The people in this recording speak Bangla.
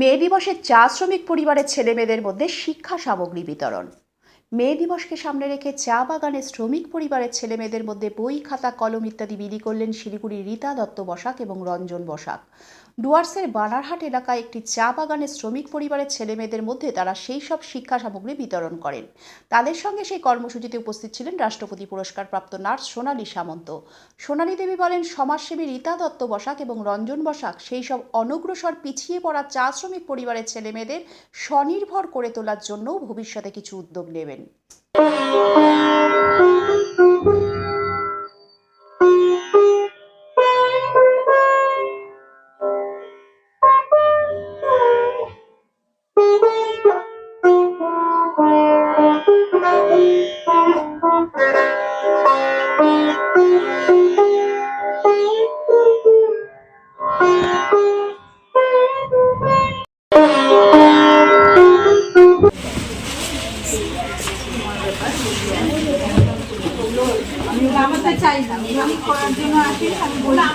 মে দিবসে চা শ্রমিক পরিবারের ছেলেমেয়েদের মধ্যে শিক্ষা সামগ্রী বিতরণ। মে দিবসকে সামনে রেখে চা বাগানে শ্রমিক পরিবারের ছেলেমেয়েদের মধ্যে বই, খাতা, কলম ইত্যাদি বিলি করলেন শিলিগুড়ি রীতা দত্ত বসাক এবং রঞ্জন বসাক। ডুয়ার্সের বানারহাট এলাকায় একটি চা বাগানের শ্রমিক পরিবারের ছেলেমেয়েদের মধ্যে তারা সেই সব শিক্ষা সামগ্রী বিতরণ করেন। তাদের সঙ্গে সেই কর্মসূচিতে উপস্থিত ছিলেন রাষ্ট্রপতি পুরস্কারপ্রাপ্ত নার্স সোনালী সামন্ত। সোনালী দেবী বলেন, সমাজসেবী রীতা দত্ত বসাক এবং রঞ্জন বসাক সেই সব অনগ্রসর পিছিয়ে পড়া চা শ্রমিক পরিবারের ছেলেমেয়েদের স্বনির্ভর করে তোলার জন্য ভবিষ্যতে কিছু উদ্যোগ নেবেন। চাই না আমি করার জন্য আসি আমি বলতে